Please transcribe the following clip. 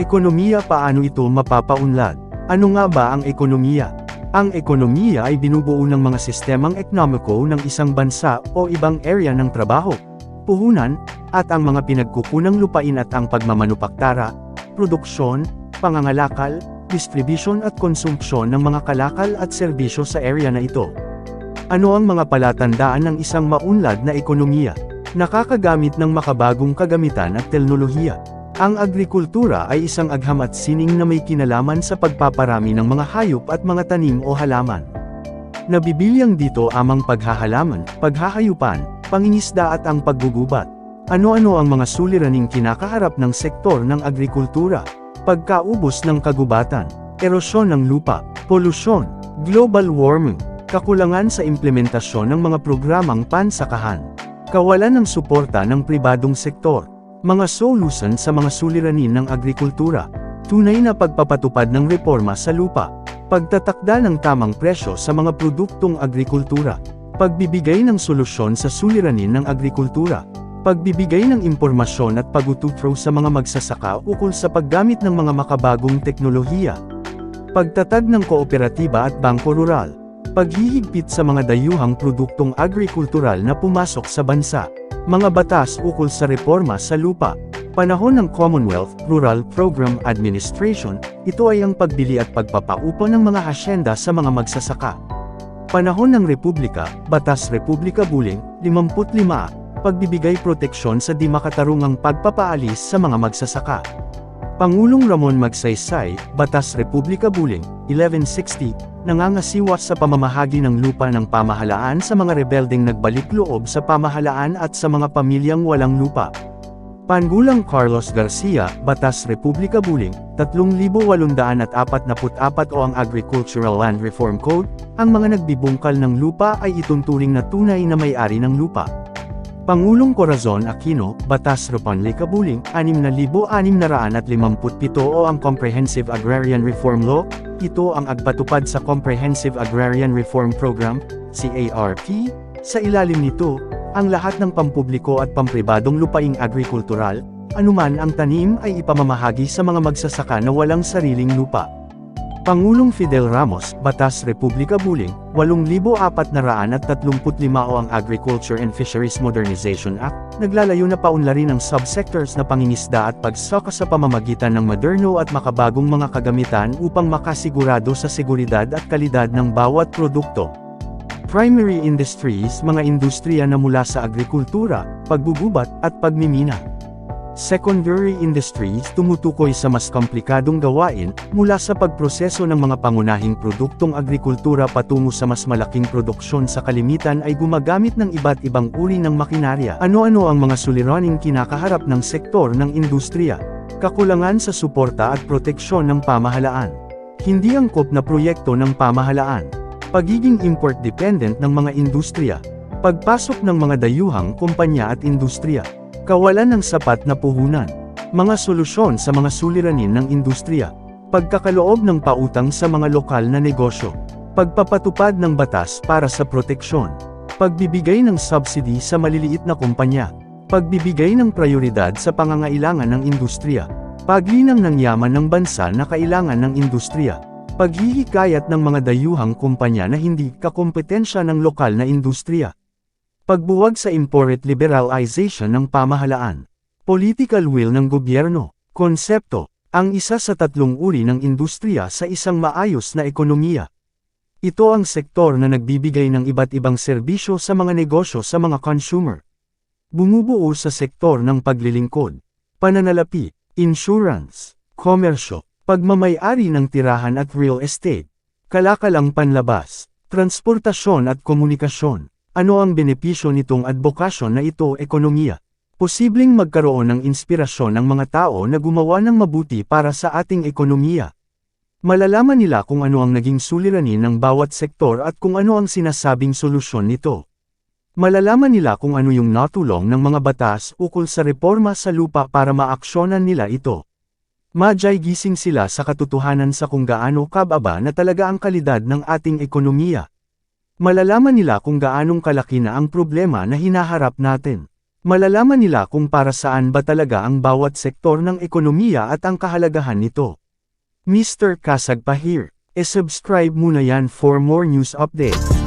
Ekonomiya paano ito mapapaunlad? Ano nga ba ang ekonomiya? Ang ekonomiya ay binubuo ng mga sistemang ekonomiko ng isang bansa o ibang area ng trabaho, puhunan, at ang mga pinagkukunang lupain at ang pagmamanupaktara, produksyon, pangangalakal, distribution at konsumpsyon ng mga kalakal at serbisyo sa area na ito. Ano ang mga palatandaan ng isang maunlad na ekonomiya? Nakakagamit ng makabagong kagamitan at teknolohiya. Ang agrikultura ay isang agham at sining na may kinalaman sa pagpaparami ng mga hayop at mga tanim o halaman. Nabibilyang dito amang paghahalaman, paghahayupan, pangingisda at ang paggugubat. Ano-ano ang mga suliraning kinakaharap ng sektor ng agrikultura? Pagkaubos ng kagubatan, erosyon ng lupa, polusyon, global warming, kakulangan sa implementasyon ng mga programang pansakahan, kawalan ng suporta ng pribadong sektor, mga solution sa mga suliranin ng agrikultura, tunay na pagpapatupad ng reforma sa lupa, pagtatakda ng tamang presyo sa mga produktong agrikultura, pagbibigay ng solusyon sa suliranin ng agrikultura, pagbibigay ng impormasyon at pagututro sa mga magsasaka ukol sa paggamit ng mga makabagong teknolohiya, pagtatag ng kooperatiba at bangko rural, paghihigpit sa mga dayuhang produktong agrikultural na pumasok sa bansa, mga batas ukol sa reforma sa lupa, panahon ng Commonwealth Rural Program Administration, ito ay ang pagbili at pagpapaupo ng mga hasyenda sa mga magsasaka. Panahon ng Republika, Batas Republika Buling, 55, pagbibigay proteksyon sa di makatarungang pagpapaalis sa mga magsasaka. Pangulong Ramon Magsaysay, Batas Republika Buling, 1160, nangangasiwa sa pamamahagi ng lupa ng pamahalaan sa mga rebeldeng nagbalik loob sa pamahalaan at sa mga pamilyang walang lupa. Pangulang Carlos Garcia, Batas Republika Buling, 3844 o ang Agricultural Land Reform Code, ang mga nagbibungkal ng lupa ay itunturing na tunay na may-ari ng lupa. Pangulong Corazon Aquino, Batas Republika Buling, 6657 o ang Comprehensive Agrarian Reform Law, ito ang agpatupad sa Comprehensive Agrarian Reform Program, CARP, sa ilalim nito, ang lahat ng pampubliko at pampribadong lupaing agrikultural, anuman ang tanim ay ipamamahagi sa mga magsasaka na walang sariling lupa. Pangulong Fidel Ramos, Batas Republika Buling, 8,435 o ang Agriculture and Fisheries Modernization Act, naglalayo na paunlarin ang subsectors na pangingisda at pagsaka sa pamamagitan ng moderno at makabagong mga kagamitan upang makasigurado sa seguridad at kalidad ng bawat produkto. Primary industries, mga industriya na mula sa agrikultura, pagbububat, at pagmimina. Secondary industries tumutukoy sa mas komplikadong gawain, mula sa pagproseso ng mga pangunahing produktong agrikultura patungo sa mas malaking produksyon sa kalimitan ay gumagamit ng iba't ibang uri ng makinarya. Ano-ano ang mga suliraning kinakaharap ng sektor ng industriya? Kakulangan sa suporta at proteksyon ng pamahalaan. Hindi angkop na proyekto ng pamahalaan. Pagiging import-dependent ng mga industriya. Pagpasok ng mga dayuhang kumpanya at industriya. Kawalan ng sapat na puhunan. Mga solusyon sa mga suliranin ng industriya. Pagkakaloob ng pautang sa mga lokal na negosyo. Pagpapatupad ng batas para sa proteksyon. Pagbibigay ng subsidy sa maliliit na kumpanya. Pagbibigay ng prioridad sa pangangailangan ng industriya. Paglinang ng yaman ng bansa na kailangan ng industriya. Paghihikayat ng mga dayuhang kumpanya na hindi kakompetensya ng lokal na industriya. Pagbuwag sa import liberalization ng pamahalaan. Political will ng gobyerno. Konsepto. Ang isa sa tatlong uri ng industriya sa isang maayos na ekonomiya. Ito ang sektor na nagbibigay ng iba't ibang serbisyo sa mga negosyo sa mga consumer. Bumubuo sa sektor ng paglilingkod, pananalapi, insurance, komersyo, pagmamayari ng tirahan at real estate, kalakalang panlabas, transportasyon at komunikasyon. Ano ang benepisyo nitong advokasyon na ito ekonomiya? Posibleng magkaroon ng inspirasyon ng mga tao na gumawa ng mabuti para sa ating ekonomiya. Malalaman nila kung ano ang naging suliranin ng bawat sektor at kung ano ang sinasabing solusyon nito. Malalaman nila kung ano yung natulong ng mga batas ukol sa reforma sa lupa para maaksyonan nila ito. Majay gising sila sa katotohanan sa kung gaano kababa na talaga ang kalidad ng ating ekonomiya. Malalaman nila kung gaanong kalaki na ang problema na hinaharap natin. Malalaman nila kung para saan ba talaga ang bawat sektor ng ekonomiya at ang kahalagahan nito. Mr. Kasag pa here. E-subscribe muna yan for more news updates.